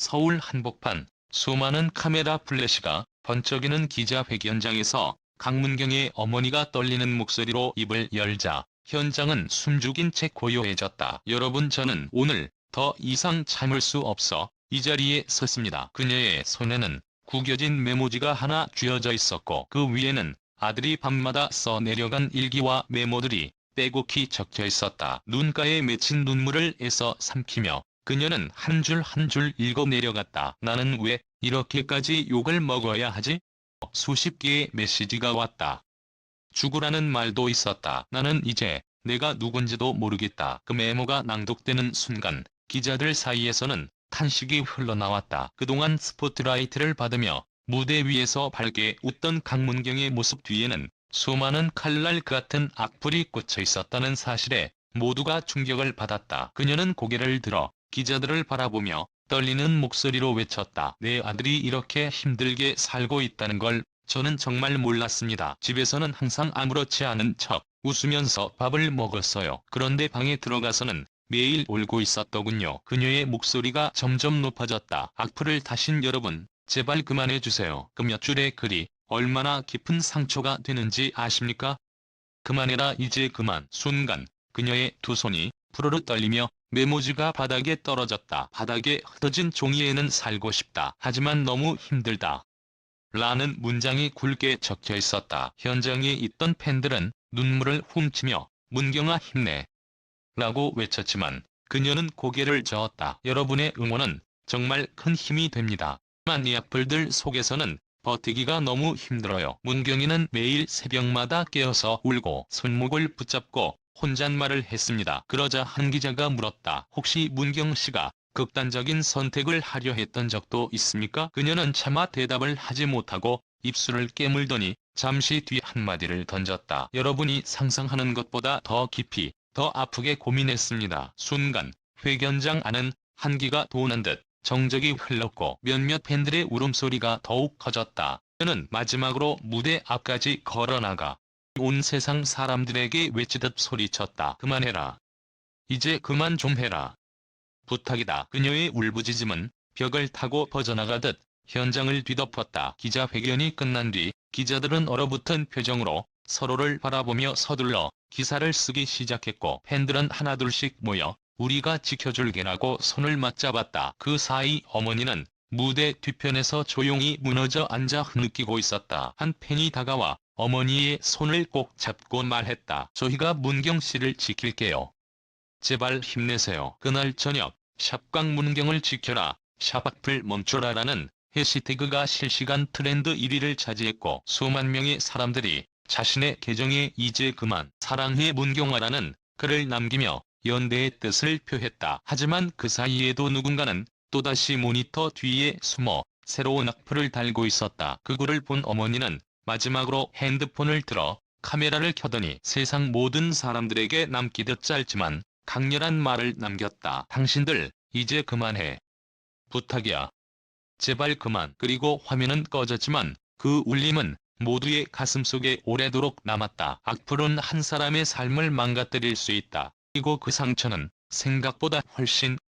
서울 한복판 수많은 카메라 플래시가 번쩍이는 기자회견장에서 강문경의 어머니가 떨리는 목소리로 입을 열자 현장은 숨죽인 채 고요해졌다. 여러분 저는 오늘 더 이상 참을 수 없어 이 자리에 섰습니다. 그녀의 손에는 구겨진 메모지가 하나 쥐어져 있었고 그 위에는 아들이 밤마다 써 내려간 일기와 메모들이 빼곡히 적혀 있었다. 눈가에 맺힌 눈물을 애써 삼키며 그녀는 한 줄 한 줄 읽어 내려갔다. 나는 왜 이렇게까지 욕을 먹어야 하지? 수십 개의 메시지가 왔다. 죽으라는 말도 있었다. 나는 이제 내가 누군지도 모르겠다. 그 메모가 낭독되는 순간 기자들 사이에서는 탄식이 흘러나왔다. 그동안 스포트라이트를 받으며 무대 위에서 밝게 웃던 강문경의 모습 뒤에는 수많은 칼날 같은 악플이 꽂혀 있었다는 사실에 모두가 충격을 받았다. 그녀는 고개를 들어 기자들을 바라보며 떨리는 목소리로 외쳤다. 내 아들이 이렇게 힘들게 살고 있다는 걸 저는 정말 몰랐습니다. 집에서는 항상 아무렇지 않은 척 웃으면서 밥을 먹었어요. 그런데 방에 들어가서는 매일 울고 있었더군요. 그녀의 목소리가 점점 높아졌다. 악플을 다신 여러분, 제발 그만해주세요. 그 몇 줄의 글이 얼마나 깊은 상처가 되는지 아십니까? 그만해라 이제 그만. 순간 그녀의 두 손이 푸르르 떨리며 메모지가 바닥에 떨어졌다. 바닥에 흩어진 종이에는 살고 싶다. 하지만 너무 힘들다. 라는 문장이 굵게 적혀 있었다. 현장에 있던 팬들은 눈물을 훔치며 문경아 힘내. 라고 외쳤지만 그녀는 고개를 저었다. 여러분의 응원은 정말 큰 힘이 됩니다. 하지만 이 악플들 속에서는 버티기가 너무 힘들어요. 문경이는 매일 새벽마다 깨어서 울고 손목을 붙잡고 혼잣말을 했습니다. 그러자 한 기자가 물었다. 혹시 문경 씨가 극단적인 선택을 하려 했던 적도 있습니까? 그녀는 차마 대답을 하지 못하고 입술을 깨물더니 잠시 뒤 한마디를 던졌다. 여러분이 상상하는 것보다 더 깊이, 더 아프게 고민했습니다. 순간 회견장 안은 한기가 도는 듯 정적이 흘렀고 몇몇 팬들의 울음소리가 더욱 커졌다. 그는 마지막으로 무대 앞까지 걸어나가 온 세상 사람들에게 외치듯 소리쳤다. 그만해라. 이제 그만 좀 해라. 부탁이다. 그녀의 울부짖음은 벽을 타고 퍼져나가듯 현장을 뒤덮었다. 기자회견이 끝난 뒤 기자들은 얼어붙은 표정으로 서로를 바라보며 서둘러 기사를 쓰기 시작했고 팬들은 하나둘씩 모여 우리가 지켜줄게라고 손을 맞잡았다. 그 사이 어머니는 무대 뒤편에서 조용히 무너져 앉아 흐느끼고 있었다. 한 팬이 다가와 어머니의 손을 꼭 잡고 말했다. 저희가 문경 씨를 지킬게요. 제발 힘내세요. 그날 저녁 샵광 문경을 지켜라. 샵악플 멈춰라라는 해시태그가 실시간 트렌드 1위를 차지했고 수만 명의 사람들이 자신의 계정에 이제 그만 사랑해 문경아라는 글을 남기며 연대의 뜻을 표했다. 하지만 그 사이에도 누군가는 또다시 모니터 뒤에 숨어 새로운 악플을 달고 있었다. 그 글을 본 어머니는 마지막으로 핸드폰을 들어 카메라를 켜더니 세상 모든 사람들에게 남기듯 짧지만 강렬한 말을 남겼다. 당신들 이제 그만해. 부탁이야. 제발 그만. 그리고 화면은 꺼졌지만 그 울림은 모두의 가슴속에 오래도록 남았다. 악플은 한 사람의 삶을 망가뜨릴 수 있다. 그리고 그 상처는 생각보다 훨씬